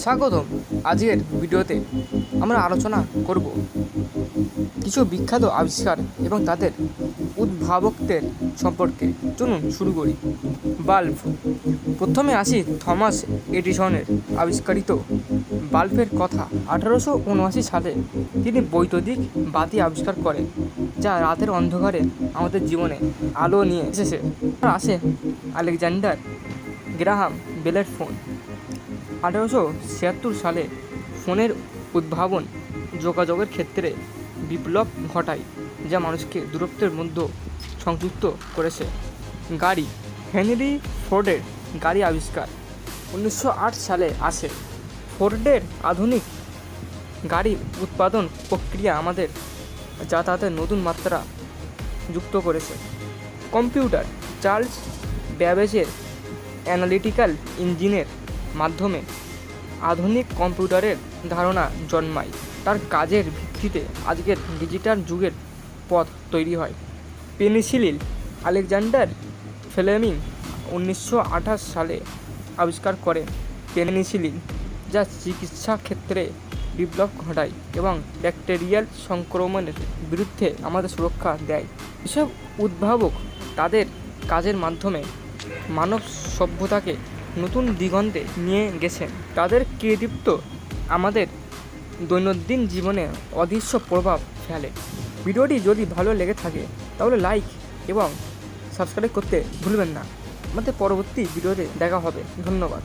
স্বাগতম আজকের ভিডিওতে আমরা আলোচনা করব কিছু বিখ্যাত আবিষ্কার এবং তাদের উদ্ভাবকদের সম্পর্কে। চলুন শুরু করি। বাল্ব। প্রথমে আসি থমাস এডিসনের আবিষ্কারিত বাল্বের কথা। আঠারোশো উনআশি সালে তিনি বৈদ্যুতিক বাতি আবিষ্কার করেন, যা রাতের অন্ধকারে আমাদের জীবনে আলো নিয়ে এসেছে। আর আসে আলেকজান্ডার গ্রাহাম বেলের ফোন। আঠারোশো সালে ফোনের উদ্ভাবন যোগাযোগের ক্ষেত্রে বিপ্লব ঘটায়, যা মানুষকে দূরত্বের মধ্যে সংযুক্ত করেছে। গাড়ি হেনরি ফোর্ডের গাড়ি আবিষ্কার উনিশশো আট সালে আসে। ফোর্ডের আধুনিক গাড়ি উৎপাদন প্রক্রিয়া আমাদের যাতায়াতের নতুন মাত্রা যুক্ত করেছে। কম্পিউটার চার্লস ব্যাবেজের অ্যানালিটিক্যাল ইঞ্জিনের মাধ্যমে আধুনিক কম্পিউটারের ধারণা জন্মায়। তার কাজের ভিত্তিতে আজকের ডিজিটাল যুগের পথ তৈরি হয়। পেনিসিলিন আলেকজান্ডার ফ্লেমিং উনিশশো আঠাশ সালে আবিষ্কার করেন পেনিসিলিন, যা চিকিৎসা ক্ষেত্রে বিপ্লব ঘটায় এবং ব্যাকটেরিয়াল সংক্রমণের বিরুদ্ধে আমাদের সুরক্ষা দেয়। এসব উদ্ভাবক তাদের কাজের মাধ্যমে মানব সভ্যতাকে নতুন দিগন্তে নিয়ে গেছেন। তাদের কৃতিত্ব আমাদের দৈনন্দিন জীবনে অদৃশ্য প্রভাব ফেলে। ভিডিওটি যদি ভালো লেগে থাকে, তাহলে লাইক এবং সাবস্ক্রাইব করতে ভুলবেন না। আমাদের পরবর্তী ভিডিওতে দেখা হবে। ধন্যবাদ।